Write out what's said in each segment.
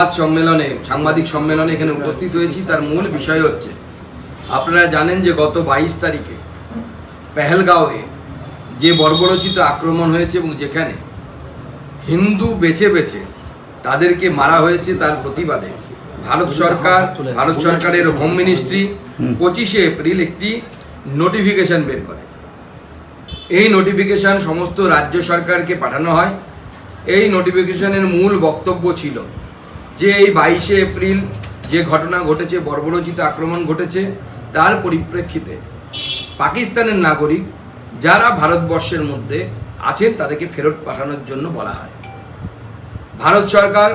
সংবাদ সম্মেলনে, সাংবাদিক সম্মেলনে এখানে উপস্থিত হয়েছি। তার মূল বিষয় হচ্ছে, আপনারা জানেন যে গত বাইশ তারিখে পেহেলগাঁওয়ে যে বর্বরচিত আক্রমণ হয়েছে এবং যেখানে হিন্দু বেছে বেছে তাদেরকে মারা হয়েছে তার প্রতিবাদে, ভারত সরকার, ভারত সরকারের হোম মিনিস্ট্রি পঁচিশে এপ্রিল একটি নোটিফিকেশন বের করে। এই নোটিফিকেশন সমস্ত রাজ্য সরকারকে পাঠানো হয়। এই নোটিফিকেশনের মূল বক্তব্য ছিল যে এই বাইশে এপ্রিল যে ঘটনা ঘটেছে, বর্বরচিত আক্রমণ ঘটেছে, তার পরিপ্রেক্ষিতে পাকিস্তানের নাগরিক যারা ভারতবর্ষের মধ্যে আছেন, তাদেরকে ফেরত পাঠানোর জন্য বলা হয়। ভারত সরকার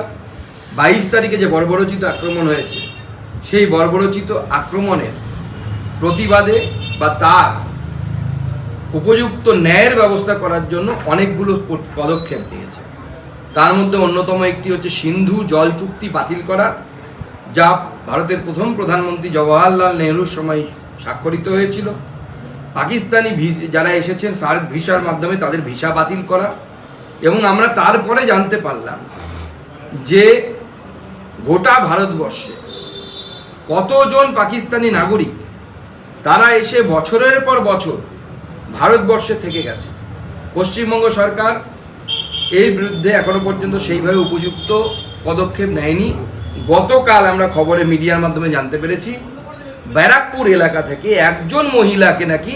বাইশ তারিখে যে বর্বরচিত আক্রমণ হয়েছে, সেই বর্বরচিত আক্রমণের প্রতিবাদে বা তার উপযুক্ত ন্যায়ের ব্যবস্থা করার জন্য অনেকগুলো পদক্ষেপ নিয়েছে। তার মধ্যে অন্যতম একটি হচ্ছে সিন্ধু জল চুক্তি বাতিল করা, যা ভারতের প্রথম প্রধানমন্ত্রী জওয়াহরলাল নেহরুর সময় স্বাক্ষরিত হয়েছিল। পাকিস্তানি যারা এসেছেন, সার্ক ভিসার মাধ্যমে তাদের ভিসা বাতিল করা এবং আমরা তারপরে জানতে পারলাম যে গোটা ভারতবর্ষে কতজন পাকিস্তানি নাগরিক, তারা এসে বছরের পর বছর ভারতবর্ষে থেকে গেছে। পশ্চিমবঙ্গ সরকার এর বিরুদ্ধে এখনও পর্যন্ত সেইভাবে উপযুক্ত পদক্ষেপ নেয়নি। গতকাল আমরা খবরে মিডিয়ার মাধ্যমে জানতে পেরেছি, ব্যারাকপুর এলাকা থেকে একজন মহিলাকে নাকি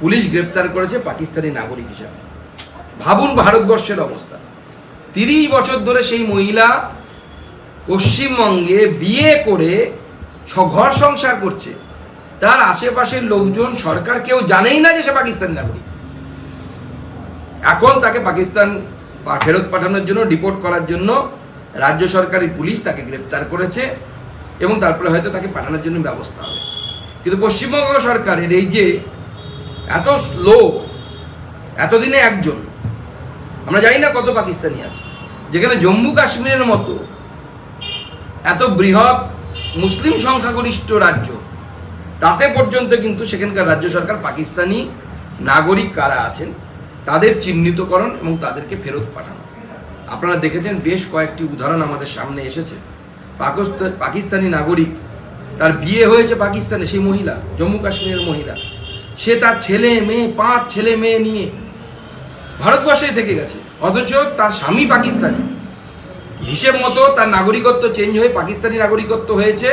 পুলিশ গ্রেপ্তার করেছে পাকিস্তানি নাগরিক হিসাবে। ভাবুন ভারতবর্ষের অবস্থা। তিরিশ বছর ধরে সেই মহিলা পশ্চিমবঙ্গে বিয়ে করে ঘর সংসার করছে। তার আশেপাশের লোকজন সরকার কেউ জানেই না যে সে পাকিস্তানি নাগরিক। এখন তাকে পাকিস্তান ফেরত পাঠানোর জন্য ডিপোর্ট করার জন্য রাজ্য সরকারি পুলিশ তাকে গ্রেপ্তার করেছে এবং তারপরে হয়তো তাকে পাঠানোর জন্য ব্যবস্থা হবে। কিন্তু পশ্চিমবঙ্গ সরকারের এই যে এত স্লো এতদিনে একজন, আমরা জানি না কত পাকিস্তানি আছে, যেখানে জম্মু কাশ্মীরের মতো এত বৃহৎ মুসলিম সংখ্যাগরিষ্ঠ রাজ্য, তাতে পর্যন্ত কিন্তু সেখানকার রাজ্য সরকার পাকিস্তানি নাগরিক কারা আছেন? তাদের চিহ্নিতকরণ এবং তাদেরকে ফেরত পাঠানো। আপনারা দেখেছেন বেশ কয়েকটি উদাহরণ আমাদের সামনে এসেছে। পাকিস্তান নাগরিক, তার বিয়ে হয়েছে পাকিস্তানে, সেই মহিলা, জম্মু কাশ্মীরের মহিলা। সে তার ছেলে, মেয়ে, পাঁচ ছেলে মেয়ে নিয়ে ভারতবর্ষে থেকে গেছে। অথচ তার স্বামী পাকিস্তানি। হিসেব মতো তার নাগরিকত্ব চেঞ্জ হয়ে পাকিস্তানি নাগরিকত্ব হয়েছে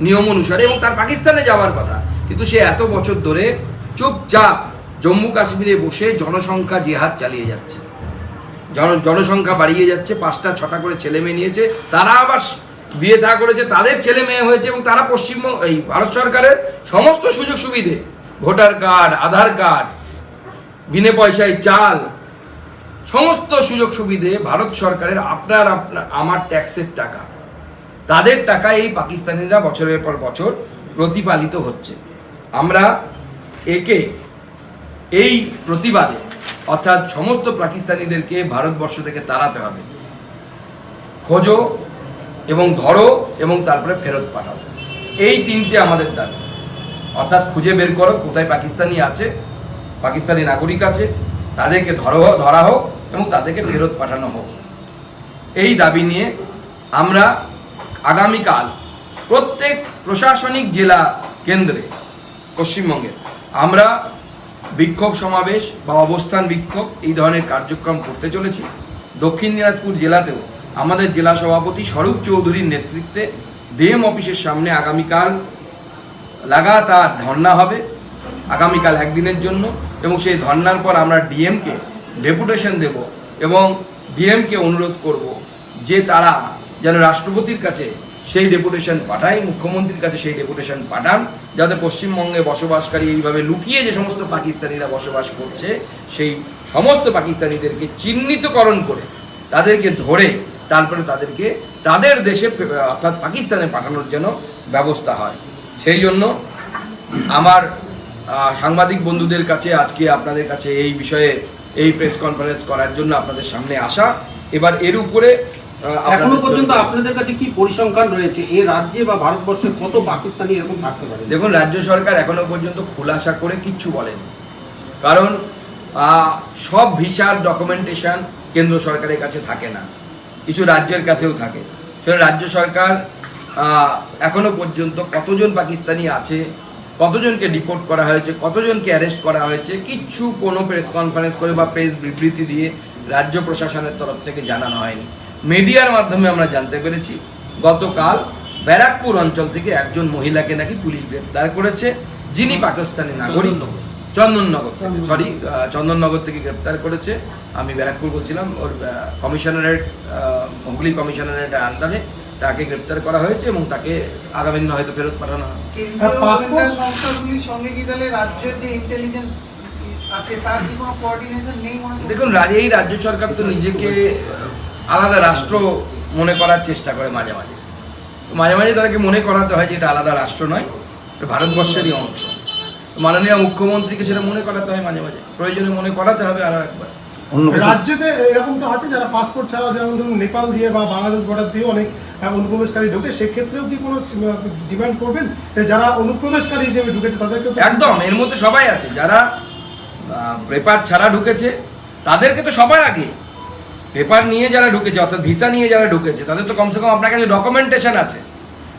নিয়ম অনুসারে এবং তার পাকিস্তানে যাওয়ার কথা। কিন্তু সে এত বছর ধরে চুপচাপ জম্মু কাশ্মীরে বসে জনসংখ্যা জেহাদ চালিয়ে যাচ্ছে। জন জনসংখ্যা বাড়িয়ে যাচ্ছে, পাঁচটা, ছটা করে ছেলে মেয়ে নিয়েছে। তারা আবার বিয়ে থা করেছে, তাদের ছেলে মেয়ে হয়েছে এবং তারা পশ্চিমবঙ্গ এই ভারত সরকারের সমস্ত সুযোগ সুবিধে, ভোটার কার্ড, আধার কার্ড, বিনে পয়সায় চাল, সমস্ত সুযোগ সুবিধে ভারত সরকারের আপনার আপনার আমার ট্যাক্সের টাকা। তাদের টাকা এই পাকিস্তানিরা বছরের পর বছর প্রতিপালিত হচ্ছে। আমরা একে এই প্রতিবাদে, অর্থাৎ সমস্ত পাকিস্তানিদেরকে ভারতবর্ষ থেকে তাড়াতে হবে। খোঁজো এবং ধরো এবং তারপরে ফেরত পাঠাও। এই তিনটে আমাদের দাবি। অর্থাৎ খুঁজে বের করো কোথায় পাকিস্তানি আছে, পাকিস্তানি নাগরিক আছে, তাদেরকে ধরো, ধরা হোক এবং তাদেরকে ফেরত পাঠানো হোক। এই দাবি নিয়ে আমরা আগামীকাল প্রত্যেক প্রশাসনিক জেলা কেন্দ্রে পশ্চিমবঙ্গের আমরা বিক্ষোভ সমাবেশ বা অবস্থান বিক্ষোভ এই ধরনের কার্যক্রম করতে চলেছি। দক্ষিণ দিনাজপুর জেলাতেও আমাদের জেলা সভাপতি স্বরূপ চৌধুরীর নেতৃত্বে ডিএম অফিসের সামনে আগামীকাল লাগাতার ধর্না হবে, আগামীকাল একদিনের জন্য এবং সেই ধর্নার পর আমরা ডিএমকে ডেপুটেশন দেব এবং ডিএমকে অনুরোধ করব যে তারা যেন রাষ্ট্রপতির কাছে সেই ডেপুটেশন পাঠাই, মুখ্যমন্ত্রীর কাছে সেই ডেপুটেশন পাঠান, যাতে পশ্চিমবঙ্গে বসবাসকারী এইভাবে লুকিয়ে যে সমস্ত পাকিস্তানিরা বসবাস করছে, সেই সমস্ত পাকিস্তানিদেরকে চিহ্নিতকরণ করে তাদেরকে ধরে তারপরে তাদেরকে তাদের দেশে, অর্থাৎ পাকিস্তানে পাঠানোর জন্য ব্যবস্থা হয়। সেই জন্য আমার সাংবাদিক বন্ধুদের কাছে আজকে আপনাদের কাছে এই বিষয়ে, এই প্রেস কনফারেন্স করার জন্য আপনাদের সামনে আসা। এবার এর উপরে এখনও পর্যন্ত আপনাদের কাছে কি পরিসংখ্যান রয়েছে? এই রাজ্যে বা ভারতবর্ষে কত পাকিস্তানি এরকম থাকতে পারে? দেখুন, রাজ্য সরকার এখনও পর্যন্ত খোলাসা করে কিচ্ছু বলেনি। কারণ সব ভিসার ডকুমেন্টেশন কেন্দ্র সরকারের কাছে থাকে না। কিছু রাজ্যের কাছেও থাকে। সেটা রাজ্য সরকার এখনও পর্যন্ত কতজন পাকিস্তানি আছে, কতজনকে ডিপোর্ট করা হয়েছে, কতজনকে অ্যারেস্ট করা হয়েছে, কিচ্ছু কোনো প্রেস কনফারেন্স করে বা প্রেস বিবৃতি দিয়ে রাজ্য প্রশাসনের তরফ থেকে জানানো হয়নি। মিডিয়ার মাধ্যমে আমরা জানতে পেরেছি গতকাল ব্যারাকপুর অঞ্চল থেকে একজন মহিলাকে নাকি পুলিশ গ্রেপ্তার করেছে যিনি পাকিস্তানি নাগরিক চন্দননগর। সরি চন্দননগর থেকে গ্রেপ্তার করেছে আমি ব্যারাকপুর বলছিলাম ওর কমিশনারেট হুগলি কমিশনারেট আন্ডারে তাকে গ্রেপ্তার করা হয়েছে এবং তাকে আগামী দিনে হয়তো ফেরত পাঠানো হবে কেন্দ্রীয় passport- গোয়েন্দা সংস্থাগুলির সঙ্গে কি তাহলে রাজ্যের যে ইন্টেলিজেন্স তার কি কোনো কোঅর্ডিনেশন নেই মনে করছেন? দেখুন এই রাজ্য সরকার তো নিজেকে আলাদা রাষ্ট্র মনে করার চেষ্টা করে মাঝে মাঝে। তো মাঝে মাঝে তাদেরকে মনে করাতে হয় যে এটা আলাদা রাষ্ট্র নয় এটা ভারতবর্ষেরই অংশ। মাননীয় মুখ্যমন্ত্রীকে সেটা মনে করাতে হয় মাঝে মাঝে। প্রয়োজনে মনে করাতে হবে আরও একবার। রাজ্যতে এরকম তো আছে যারা পাসপোর্ট ছাড়া যেমন ধরুন নেপাল দিয়ে বা বাংলাদেশ বর্ডার দিয়ে অনেক আহ, অনুপ্রবেশকারী ঢোকে সেক্ষেত্রেও কি কোনো ডিমান্ড করবেন? যারা অনুপ্রবেশকারী হিসেবে ঢুকেছে তাদেরকে তো একদম এর মধ্যে সবাই আছে। যারা পেপার ছাড়া ঢুকেছে তাদেরকে তো সবার আগে পেপার নিয়ে যারা ঢুকেছে, অর্থাৎ ভিসা নিয়ে যারা ঢুকেছে, তাদের তো কমসে কম আপনার কাছে ডকুমেন্টেশন আছে।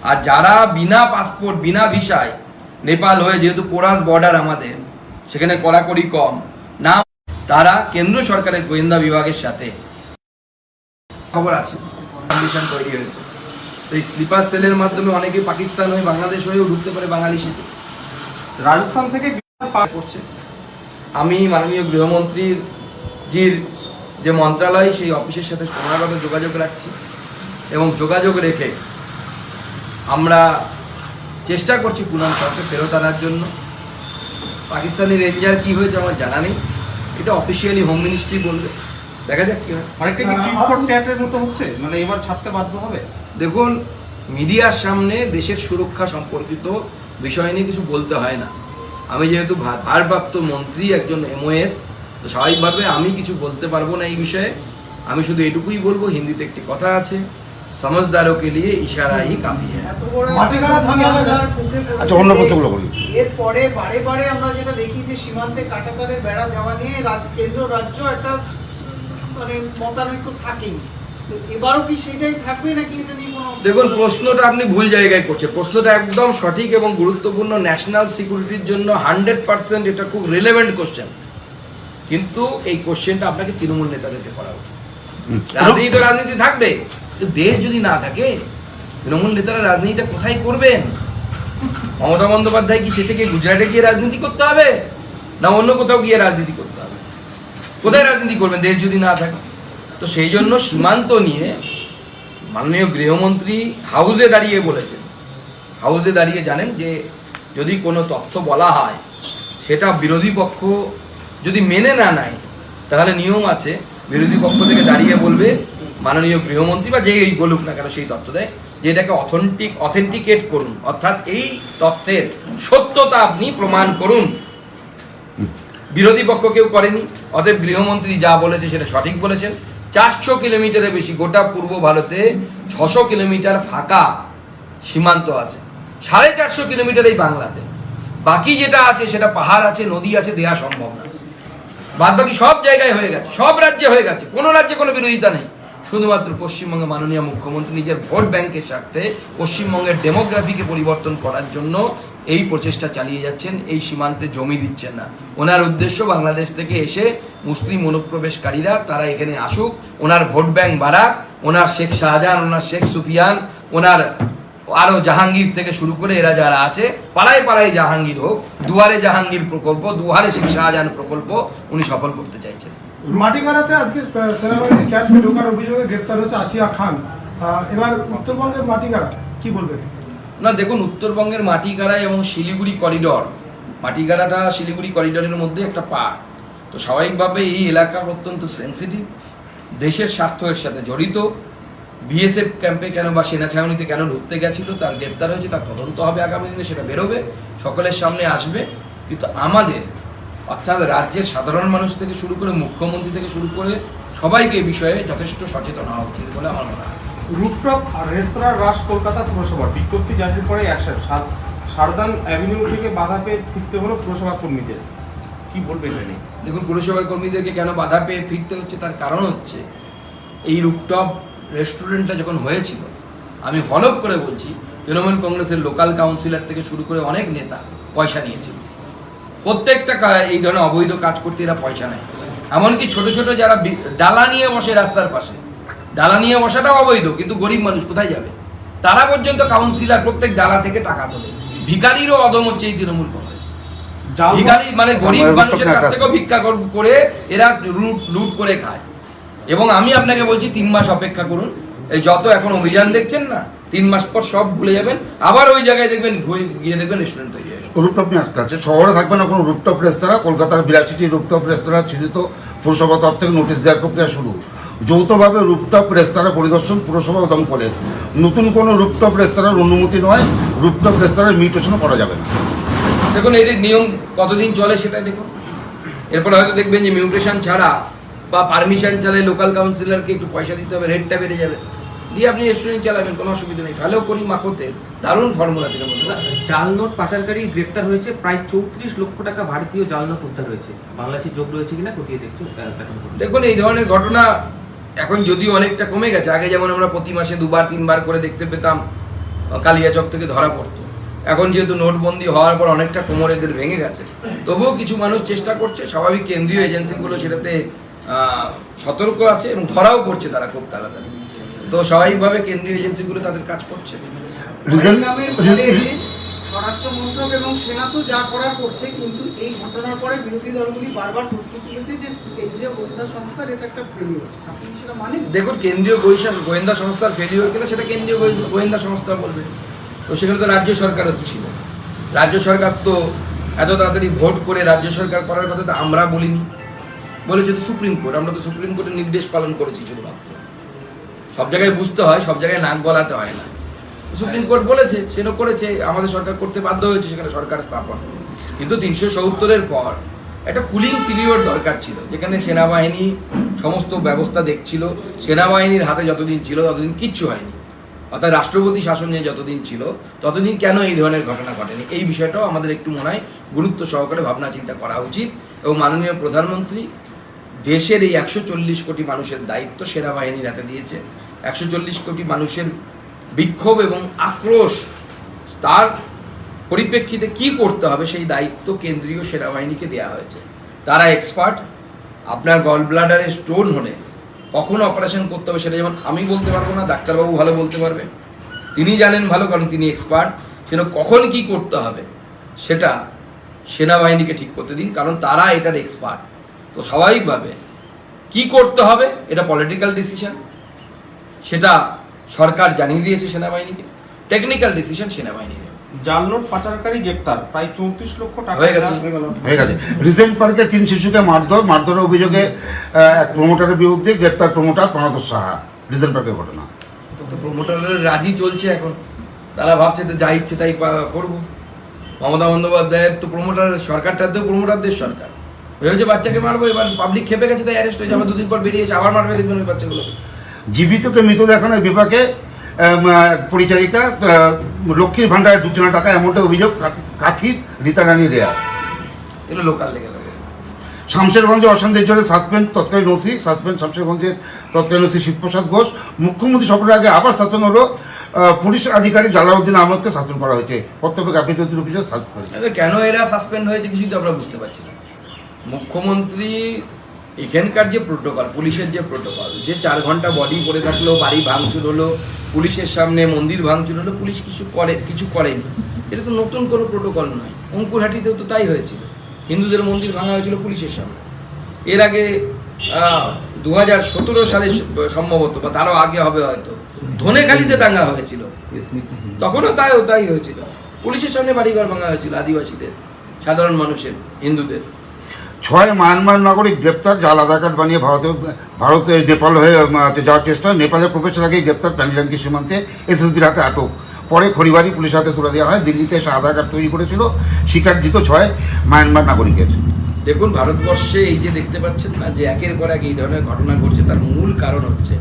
আর যারা বিনা পাসপোর্ট বিনা ভিসায় নেপাল হয়ে, যেহেতু পোরাস বর্ডার আমাদের, সেখানে কড়াকড়ি কম, না, তারা কেন্দ্র সরকারের গোয়েন্দা বিভাগের সাথে খবর আছে কন্ডিশন তৈরি হয়েছে। তো এই স্লিপার সেলের মাধ্যমে অনেকে পাকিস্তান হয়ে, বাংলাদেশ হয়েও ঢুকতে পারে বাঙালি সেতু রাজস্থান থেকে করছে। আমি মাননীয় গৃহমন্ত্রীর জির যে মন্ত্রণালয় সেই অফিসের সাথে ক্রমাগত যোগাযোগ রাখছি এবং যোগাযোগ রেখে আমরা চেষ্টা করছি পুনম সরকে ফেরত আনার জন্য। পাকিস্তানি রেঞ্জার কি হয়েছে আমার জানা নেই। এটা অফিসিয়ালি হোম মিনিস্ট্রি বলবে। দেখা যাক কি হয়। অনেকটা কি টিট মতো হচ্ছে? মানে এবার ছাড়তে বাধ্য হবে? দেখুন মিডিয়ার সামনে দেশের সুরক্ষা সম্পর্কিত বিষয় নিয়ে কিছু বলতে হয় না। আমি যেহেতু ভারপ্রাপ্ত মন্ত্রী একজন এমওএস তো স্বাভাবিকভাবে আমি কিছু বলতে পারব না এই বিষয়ে। আমি শুধু এটুকুই বলব হিন্দিতে একটি কথা আছে কে লিয়ে ইশারা হি কাফি আচ্ছা, অন্য প্রশ্নগুলো বলি। এরপরে বারে বারে আমরা যেটা দেখি যে সীমান্তে কাটাতারের বেড়া দেওয়া নিয়ে কেন্দ্র রাজ্য একটা মানে মতানৈক্য থাকেই। এবারও কি সেটাই থাকবে নাকি এটা নিয়ে দেখুন প্রশ্নটা আপনি ভুল জায়গায় করছেন। প্রশ্নটা একদম সঠিক এবং গুরুত্বপূর্ণ ন্যাশনাল সিকিউরিটির জন্য হান্ড্রেড পার্সেন্ট এটা খুব রিলেভেন্ট কোশ্চেন কিন্তু এই কোশ্চেনটা আপনাকে তৃণমূল নেতাদেরকে করা উচিত। রাজনীতি তো রাজনীতি থাকবে দেশ যদি না থাকে তৃণমূল নেতারা রাজনীতিটা কোথায় করবেন? মমতা বন্দ্যোপাধ্যায় কি শেষে গিয়ে গুজরাটে গিয়ে রাজনীতি করতে হবে? না অন্য কোথাও গিয়ে রাজনীতি করতে হবে? কোথায় রাজনীতি করবেন দেশ যদি না থাকে? তো সেই জন্য সীমান্ত নিয়ে মাননীয় গৃহমন্ত্রী হাউসে দাঁড়িয়ে বলেছেন। হাউসে দাঁড়িয়ে জানেন যে যদি কোনো তথ্য বলা হয় সেটা বিরোধী পক্ষ যদি মেনে না নেয়, তাহলে নিয়ম আছে, বিরোধী পক্ষ থেকে দাঁড়িয়ে বলবে, মাননীয় গৃহমন্ত্রী বা যে এই বলুক না কেন সেই তথ্য দেয়, যে এটাকে অথেন্টিক অথেন্টিকেট করুন। অর্থাৎ এই তথ্যের সত্যতা আপনি প্রমাণ করুন। বিরোধী পক্ষ কেউ করেনি, অতএব গৃহমন্ত্রী যা বলেছে সেটা সঠিক বলেছেন। চারশো কিলোমিটারের বেশি গোটা পূর্ব ভারতে ছশো কিলোমিটার ফাঁকা সীমান্ত আছে। সাড়ে চারশো কিলোমিটার এই বাংলাতে। বাকি যেটা আছে সেটা পাহাড় আছে, নদী আছে, দেয়া সম্ভব না। বাদ বাকি সব জায়গায় হয়ে গেছে, সব রাজ্যে হয়ে গেছে, কোনো রাজ্যে কোনো বিরোধিতা নেই। শুধুমাত্র পশ্চিমবঙ্গে মাননীয় মুখ্যমন্ত্রী নিজের ভোট ব্যাংকের স্বার্থে পশ্চিমবঙ্গের ডেমোগ্রাফিকে পরিবর্তন করার জন্য এই প্রচেষ্টা চালিয়ে যাচ্ছেন, এই সীমান্তে জমি দিচ্ছেন না। ওনার উদ্দেশ্য বাংলাদেশ থেকে এসে মুসলিম অনুপ্রবেশকারীরা তারা এখানে আসুক, ওনার ভোট ব্যাংক বাড়াক, ওনার শেখ শাহজাহান, ওনার শেখ সুফিয়ান, ওনার আরও জাহাঙ্গীর থেকে শুরু করে এরা যারা আছে পাড়ায় পাড়ায় জাহাঙ্গীর হোক দুয়ারে জাহাঙ্গীর প্রকল্প দুয়ারে শেখ শাহজাহান প্রকল্প উনি সফল করতে চাইছেন। মাটিগাড়াতে আজকে সেনাবাহিনী ক্যাম্পে ঢোকার অভিযোগে গ্রেপ্তার হচ্ছে আসিয়া খান। এবার উত্তরবঙ্গের মাটিগাড়া কি বলবেন না দেখুন উত্তরবঙ্গের মাটিগাড়া এবং শিলিগুড়ি করিডর মাটিগাড়াটা শিলিগুড়ি করিডরের মধ্যে একটা পার্ট তো স্বাভাবিকভাবে এই এলাকা অত্যন্ত সেন্সিটিভ দেশের স্বার্থের সাথে জড়িত। বিএসএফ ক্যাম্পে কেন বা সেনা ছাউনিতে কেন ঢুকতে গেছিল তার গ্রেপ্তার হয়েছে তার তদন্ত হবে আগামী দিনে সেটা বেরোবে সকলের সামনে আসবে। কিন্তু আমাদের অর্থাৎ রাজ্যের সাধারণ মানুষ থেকে শুরু করে মুখ্যমন্ত্রী থেকে শুরু করে সবাইকে এই বিষয়ে যথেষ্ট সচেতন হওয়া উচিত বলে আমার মনে হয়। রুফটপ আর রেস্তোরাঁ রাস কলকাতা পুরসভার বিজ্ঞপ্তি জারির পরে অ্যাকশন সারদান অ্যাভিনিউ থেকে বাধা পেয়ে ফিরতে হলো পুরসভা কর্মীদের। কি বলবেন এটা নিয়ে? দেখুন পুরসভার কর্মীদেরকে কেন বাধা পেয়ে ফিরতে হচ্ছে তার কারণ হচ্ছে এই রুপটপ রেস্টুরেন্টটা যখন হয়েছিল আমি হলপ করে বলছি তৃণমূল কংগ্রেসের লোকাল কাউন্সিলর থেকে শুরু করে অনেক নেতা পয়সা নিয়েছিল। প্রত্যেকটা এই ধরনের অবৈধ কাজ করতে এরা পয়সা নেয়। এমনকি ছোট ছোট যারা ডালা নিয়ে বসে রাস্তার পাশে ডালা নিয়ে বসাটাও অবৈধ কিন্তু গরিব মানুষ কোথায় যাবে? তারা পর্যন্ত কাউন্সিলর প্রত্যেক ডালা থেকে টাকা তোলে। ভিকারিরও অদম হচ্ছে এই তৃণমূল কংগ্রেস। ভিখারি মানে গরিব মানুষের কাছ। থেকেও ভিক্ষা কর- করে এরা লুট লুট করে খায়। এবং আমি আপনাকে বলছি তিন মাস অপেক্ষা করুন। এই যত এখন অভিযান দেখছেন না তিন মাস পর সব ভুলে যাবেন। আবার ওই জায়গায় দেখবেন গিয়ে দেখবেন রেস্টুরেন্ট তৈরি হয়েছে রুপটপ নিয়ে আটকা আছে। শহরে থাকবে না কোনো রুপটপ রেস্তোরাঁ কলকাতার বিরাশিটি রুপটপ রেস্তোরাঁ চিহ্নিত পুরসভা তরফ থেকে নোটিশ দেওয়ার প্রক্রিয়া শুরু। যৌথভাবে রুপটপ রেস্তোরাঁ পরিদর্শন পুরসভা ও দমকলে নতুন কোনো রুপটপ রেস্তোরাঁর অনুমতি নয় রুপটপ রেস্তোরাঁর মিউটেশনও করা যাবে না। দেখুন এটির নিয়ম কতদিন চলে সেটাই দেখুন। এরপর হয়তো দেখবেন যে মিউটেশন ছাড়া বা পারমিশন ছাড়া লোকাল কাউন্সিলরকে একটু পয়সা দিতে হবে রেটটা বেড়ে যাবে। দিয়ে আপনি রেস্টুরেন্ট চালাবেন কোনো অসুবিধা নেই। ফেলেও করি মাখোতে দারুণ ফর্মুলা থেকে বলব জাল নোট পাচারকারী গ্রেপ্তার হয়েছে প্রায় চৌত্রিশ লক্ষ টাকা ভারতীয় জাল নোট উদ্ধার হয়েছে। বাংলাদেশি যোগ রয়েছে কিনা খতিয়ে দেখছে দেখুন এই ধরনের ঘটনা এখন যদিও অনেকটা কমে গেছে আগে যেমন আমরা প্রতি মাসে দুবার তিনবার করে দেখতে পেতাম কালিয়াচক থেকে ধরা পড়তো। এখন যেহেতু নোটবন্দি হওয়ার পর অনেকটা কোমর এদের ভেঙে গেছে। তবুও কিছু মানুষ চেষ্টা করছে স্বাভাবিক কেন্দ্রীয় এজেন্সিগুলো সেটাতে সতর্ক আছে এবং ধরাও করছে তারা খুব তাড়াতাড়ি। তো স্বাভাবিকভাবে কেন্দ্রীয় এজেন্সিগুলো তাদের কাজ করছে। রিজন স্বরাষ্ট্র মন্ত্রক এবং সেনা তো যা করার করছে কিন্তু এই ঘটনার পরে বিরোধী দলগুলি বারবার প্রশ্ন তুলেছে যে কেন্দ্রীয় গোয়েন্দা সংস্থার এটা একটা ফেলিওর আপনি সেটা মানেন? দেখুন কেন্দ্রীয় গোয়েন্দা গোয়েন্দা সংস্থার ফেলিওর কিনা সেটা কেন্দ্রীয় গোয়েন্দা সংস্থা বলবে। তো সেখানে তো রাজ্য সরকারও ছিল। রাজ্য সরকার তো এত তাড়াতাড়ি ভোট করে রাজ্য সরকার করার কথা তো আমরা বলিনি। বলেছে তো সুপ্রিম কোর্ট, আমরা তো সুপ্রিম কোর্টের নির্দেশ পালন করেছি শুধুমাত্র। সব জায়গায় বুঝতে হয়, সব জায়গায় নাক গলাতে হয় না। সুপ্রিম কোর্ট বলেছে সেটা করেছে, আমাদের সরকার করতে বাধ্য হয়েছে, সেখানে সরকার স্থাপন। কিন্তু তিনশো সত্তরের পর একটা কুলিং পিরিয়ড দরকার ছিল, যেখানে সেনাবাহিনী সমস্ত ব্যবস্থা দেখছিল, সেনাবাহিনীর হাতে যতদিন ছিল, ততদিন কিচ্ছু হয়নি। অর্থাৎ রাষ্ট্রপতি শাসন নিয়ে যতদিন ছিল, ততদিন কেন এই ধরনের ঘটনা ঘটেনি? এই বিষয়টাও আমাদের একটু মনে হয় গুরুত্ব সহকারে ভাবনা চিন্তা করা উচিত। এবং মাননীয় প্রধানমন্ত্রী দেশের এই একশো চল্লিশ কোটি মানুষের দায়িত্ব সেনাবাহিনীর হাতে দিয়েছে। একশো চল্লিশ কোটি মানুষের বিক্ষোভ এবং আক্রোশ, তার পরিপ্রেক্ষিতে কি করতে হবে সেই দায়িত্ব কেন্দ্রীয় সেনাবাহিনীকে দেওয়া হয়েছে। তারা এক্সপার্ট আপনার গল ব্লাডারে স্টোন হলে কখন অপারেশন করতে হবে সেটা যেমন আমি বলতে পারব না, ডাক্তারবাবু ভালো বলতে পারবে। তিনি জানেন ভালো, কারণ তিনি এক্সপার্ট সেটা কখন কি করতে হবে সেটা সেনাবাহিনীকে ঠিক করতে দিন, কারণ তারা এটার এক্সপার্ট তো স্বাভাবিকভাবে কি করতে হবে? এটা পলিটিক্যাল ডিসিশন সেটা সরকার জানিয়ে দিয়েছে সেনাবাহিনীকে। টেকনিক্যাল ডিসিশন সেনাবাহিনী নেবে। জাল নোট পাচারকারী গ্রেপ্তার। প্রায় চৌত্রিশ লক্ষ টাকা হয়ে গেছে। হয়ে গেছে। রিজেন্ট পার্কে তিন শিশুকে মারধর মারধরের অভিযোগে এক প্রমোটারের বিরুদ্ধে গ্রেপ্তার প্রমোটার প্রণত সাহা। রিজেন্ট পার্কের ঘটনা। তো প্রমোটারের রাজি চলছে এখন। তারা ভাবছে তো যা ইচ্ছে তাই করব। মমতা বন্দ্যোপাধ্যায়ের তো প্রমোটার সরকারটার তো প্রমোটারদের সরকার। ভেবেছে বাচ্চাকে মারবো এবার পাবলিক খেপে গেছে তাই অ্যারেস্ট হয়েছে আবার দুদিন পর বেরিয়ে এসে আবার মারবে দেখবেন ওই বাচ্চাগুলো জীবিতকে মৃত দেখানোর বিপাকে পরিচারিকা লক্ষ্মীর ভাণ্ডারে দু টাকা এমনটা অভিযোগ কাথি- কাথির রীতারানী রেয়া। এগুলো লোকাল লেগে শামশেরগঞ্জে অশান্তির জন্য সাসপেন্ড তৎকালীন ওসি সাসপেন্ড শামশেরগঞ্জের তৎকালীন ওসি শিবপ্রসাদ ঘোষ। মুখ্যমন্ত্রী সফরের আগে আবার সাসপেন্ড হলো পুলিশ আধিকারিক জালাউদ্দিন আহমদকে শাসন করা হয়েছে। কর্তব্য ক্যাপিটাল অফিসার সাসপেন্ড আচ্ছা, কেন এরা সাসপেন্ড হয়েছে কিছুই তো আমরা বুঝতে পারছি না। মুখ্যমন্ত্রী এখানকার যে প্রোটোকল পুলিশের যে প্রোটোকল যে চার ঘণ্টা বডি পড়ে থাকল, বাড়ি ভাঙচুর হলো, পুলিশের সামনে মন্দির ভাঙচুর হলো, পুলিশ কিছু করে, কিছু করেনি। এটা তো নতুন কোনো প্রোটোকল নয়। অঙ্কুরহাটিতেও তো তাই হয়েছিল। হিন্দুদের মন্দির ভাঙা হয়েছিল পুলিশের সামনে। এর আগে দু হাজার সতেরো সালে সম্ভবত, বা তারও আগে হবে হয়তো। ধনেখালিতে দাঙ্গা হয়েছিল। তখনও তাই তাই হয়েছিল। পুলিশের সামনে বাড়িঘর ভাঙা হয়েছিল, আদিবাসীদের, সাধারণ মানুষের, হিন্দুদের। ছয় মায়ানমার নাগরিক গ্রেপ্তার জাল আধার কার্ড বানিয়ে ভারতে ভারতে নেপাল হয়ে যাওয়ার চেষ্টা। নেপালে প্রবেশের আগে গ্রেপ্তার প্যানিলাঙ্কি সীমান্তে এসএসবির হাতে আটক। পরে খড়িবাড়ি পুলিশ হাতে তুলে দেওয়া হয়। দিল্লিতে এসে আধার কার্ড তৈরি করেছিল স্বীকারজিত ছয় মায়ানমার নাগরিকের। দেখুন, ভারতবর্ষে এই যে দেখতে পাচ্ছেন না, যে একের পর এক এই ধরনের ঘটনা ঘটছে, তার মূল কারণ হচ্ছে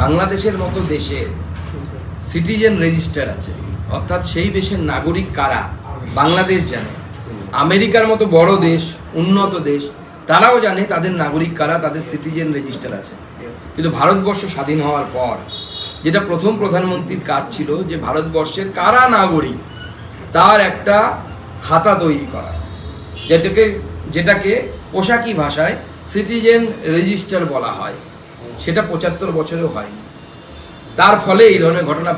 বাংলাদেশের মতো দেশে সিটিজেন রেজিস্টার আছে। অর্থাৎ সেই দেশের নাগরিক কারা? বাংলাদেশ জানে। আমেরিকার মতো বড় দেশ উন্নত দেশ, তারাও জানে তাদের নাগরিক কারা, তাদের সিটিজেন রেজিস্টার আছে। কিন্তু ভারতবর্ষ স্বাধীন হওয়ার পর, যেটা প্রথম প্রধানমন্ত্রীর কাজ ছিল যে ভারতবর্ষের কারা নাগরিক, তার একটা খাতা তৈরি করা। যেটাকে যেটাকে পোশাকি ভাষায় সিটিজেন রেজিস্টার বলা হয়। সেটা পঁচাত্তর বছরেও হয়নি। তার ফলে এই ধরনের ঘটনা